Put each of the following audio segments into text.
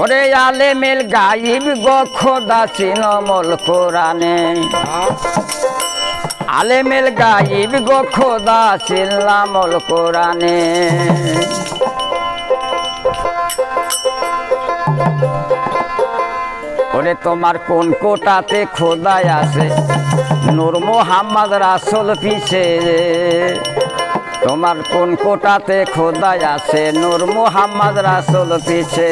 ওরে আলে মেল গাইব গো খোদা চিনমল কোরআনে। আলে মেল গাইব গো খোদা চিনলামল কোরআনে। ওরে তোমার কোন কোটাতে খোদায় আছে? নূর মোহাম্মদ রাসুল পিছে। তোমার কোন কোটাতে খোদায় আছে? নূর মোহাম্মদ রাসুল পিছে।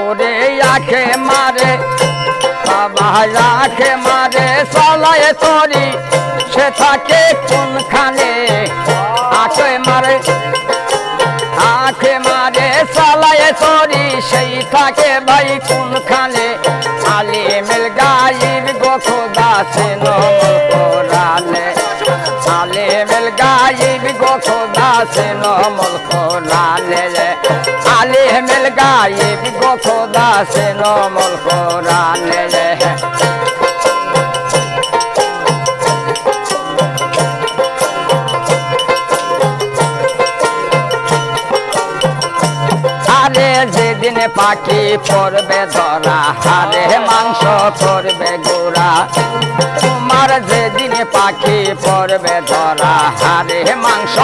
ওরে আখে মারে আখে মারে সলায় তরি, সে থাকে কোনখানে? আখে মারে আখে মারে সালায় তরি, সেই থাকে ভাই কোনখানে? খোদা সে নমল কোরআনে আলিমেল গাইব গো খোদা সে নমল কোরআনে যেদিন পাখি পড়বে ধরা হারে মাংস করবে গোড়া তোমার যেদিন পাখি পড়বে ধরা হারে মাংস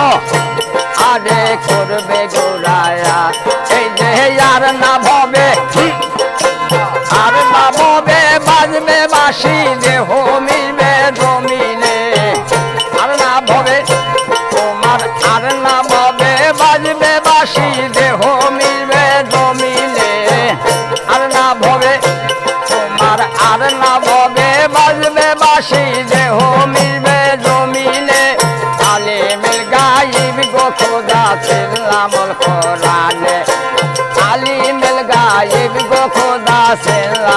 আরে করবে গোড়ায়া। এই যে আর না ভবে, আর না ভবে, বাজবে বাসি দেহ।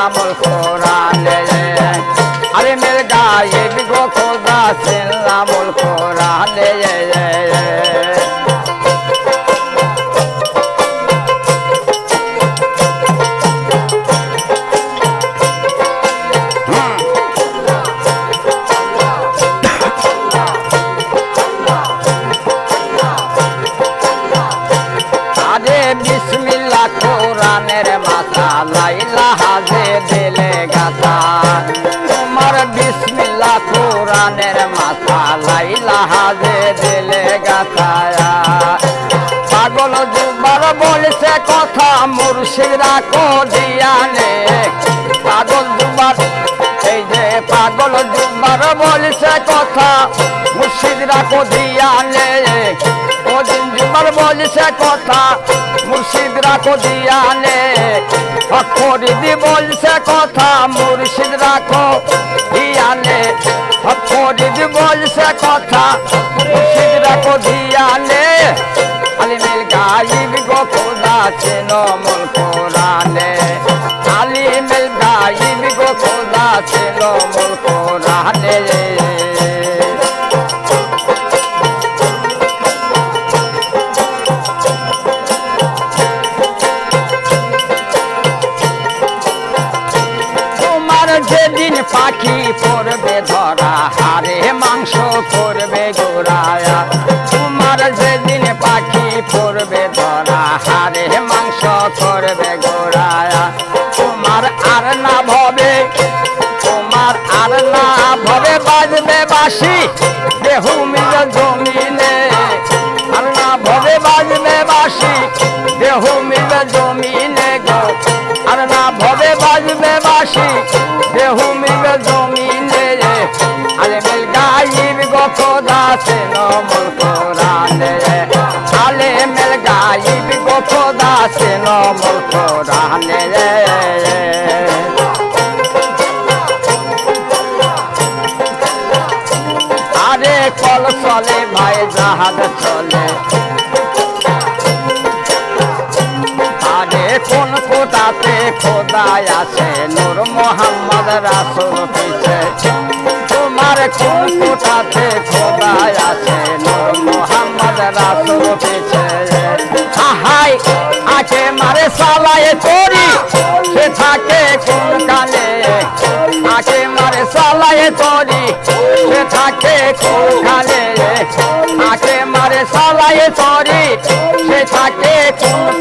চিল্লামল কোরআনে কোরআনের মাথা লাইলা হাজে দিলে গাথা পাগল দুবার বলছে কথা মুর্শিদরা কদিয়ানে পাগল দুবার এই যে পাগল দুবার বলছে কথা মুর্শিদরা কদিয়ানে ওদিন দুবার বলছে কথা মুর্শিদরা কদিয়ানে ফরিদি বলছে কথা মুর্শিদ রাখো দিয়ানে ফরিদি বলছে কথা। মুর্শিদ রাখো দিয়ানে। আলিমের গাইব গো খোদা চেনমল কোরআনে আলিমের গাইব গো খোদা চেনমল কোরআনে পড়বে ধরা হারে মাংস করবে গোড়ায়া। তোমার আর না ভবে, তোমার আর না ভবে, বাজবে বাসি দেহু মিল জমিনে। আর না ভবে, বাজবে বাসি দেহু মিল জমিনে গো। আর না ভবে, বাজবে বাসি দেহু মিলবে জমিনে। আরে মিল গাইব গো খোদা সে নমল গাইব গো খোদা সে নমল কোরআনে রে। আরে কল চলে ভাই, জাহাজ চলে। আরে কোন কোটাতে খোদায় আছে, নূর মোহাম্মদ রাসুল পিছে। তোমার কোন কোটাতে খোদায় আছে, নূর মোহাম্মদ রাসুল পিছে। আহাই আছে মারে সালায় চোরি সে থাকে কোন কালে আছে মারে সালায় চোরি সে থাকে কোন কালে আছে মারে সালায় চোরি সে থাকে কোন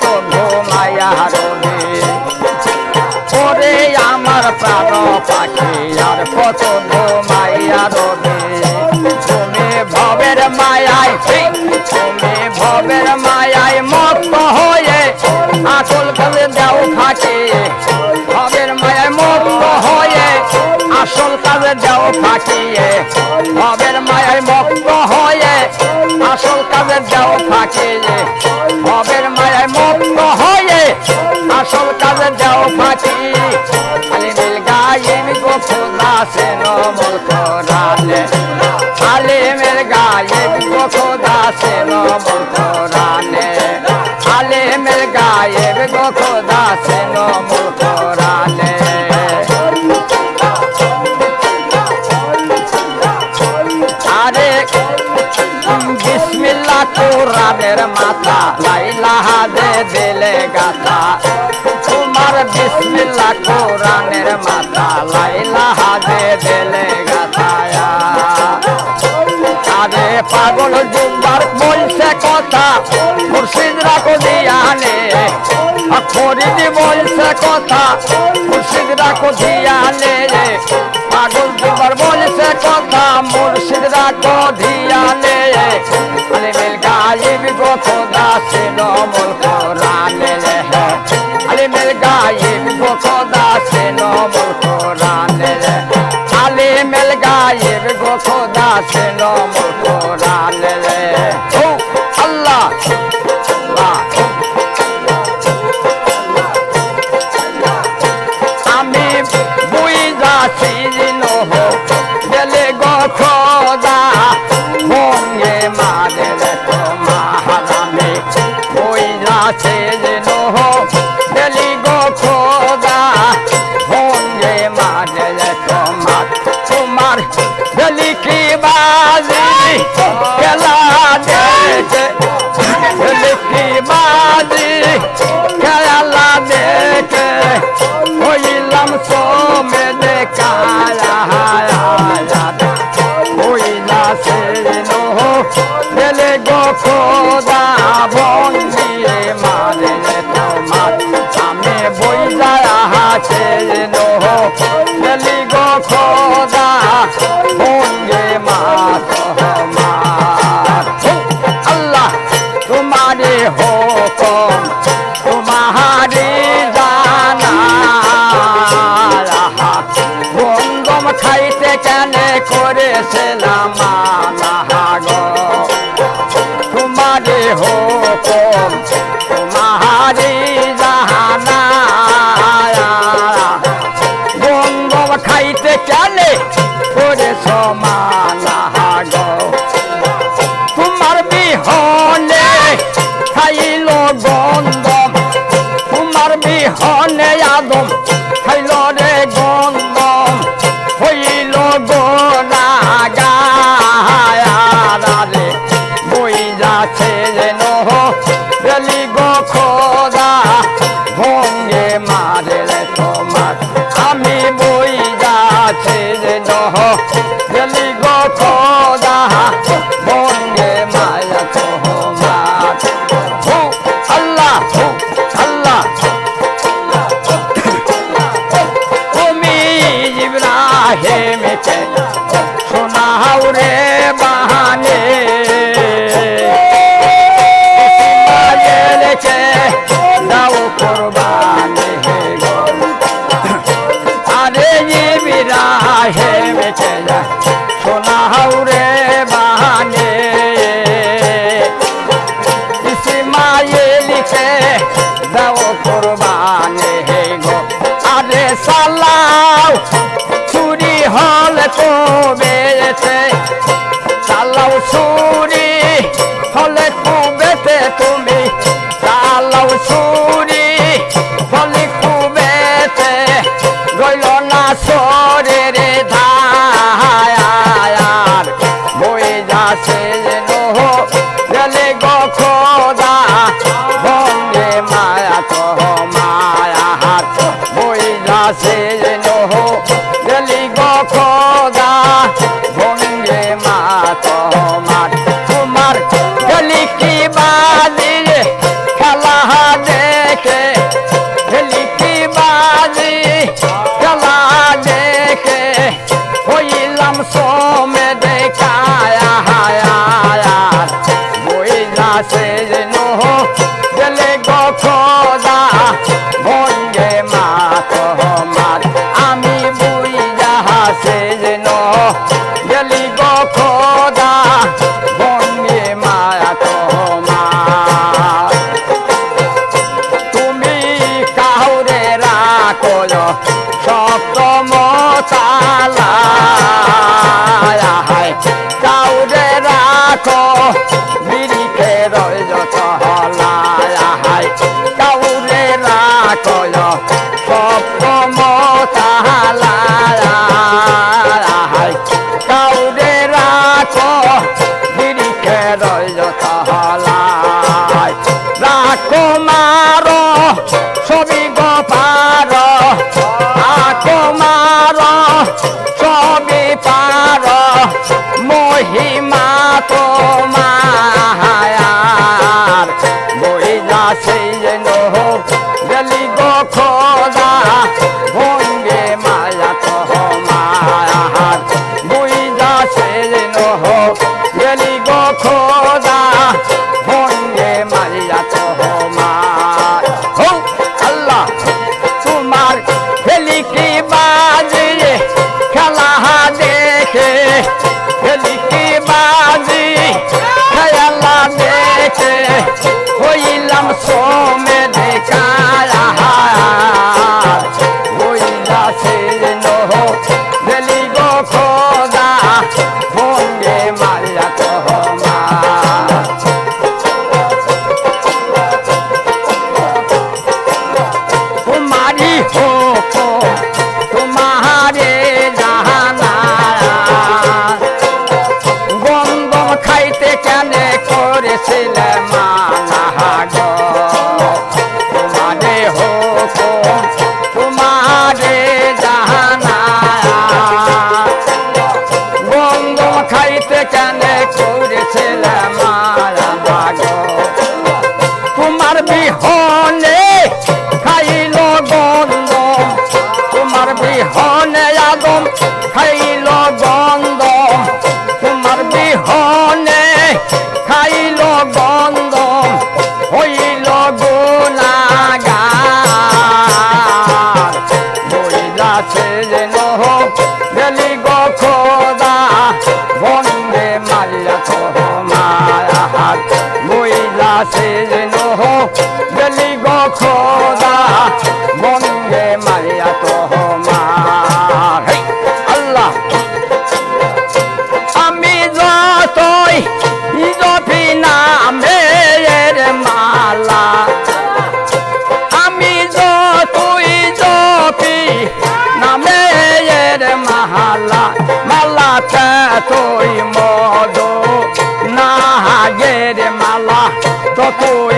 ঘুমাইয়া রবি ওরে আমার প্রাণ পাখি, আর ঘুমাইয়া রবি তুমি ভবের মায়ায় তুমি ভবের মায়ায় মত হয়ে আকুল করে দেও ফাঁকি ভবের মায়ায় মত হয়ে আসল কাজে দেও ফাঁকিয়ে ভবের মায়ায় মত ফাঁকি আলি মিল গায়েন গো খোদা সে নমল কোরআনে আলি মিল গায়েন গো খোদা সে নমল কোরআনে আলি মিল গায়েন গো খোদা নমল কোরআনে আরে বিসমিল্লা কোরআনের মাথা, লাইলাহা দে দিলে গাথা। কোরআনের মাথা লাইলাহা দে দিলে গাথায়া। আরে পাগল জুম্বার বলছে কথা, মুর্শিদ রাখো দিয়ানে। ফরিদি বলছে কথা, মুর্শিদ রাখো দিয়ানে। পাগল জুম্বার বলছে কথা, মুর্শিদ রাখো দিয়ানে। আলে মিল গায়েব গো খোদা নমল কোরআনে আলে মিল গায়েব সে নমল আল্লাহ। আমি বুই যাচ্ছি নহ গেলে গো খোদা ভঙ্গে মারে তো মাহারামে বুই যাচ্ছে বই যায় হাতে নহ করে ইব্রাহিমকে শোনাও সোনা বাহানে আছে pase. જેનો જલી ગો মালা মালা তুই মদ না হাগের মালা ততই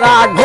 রাগ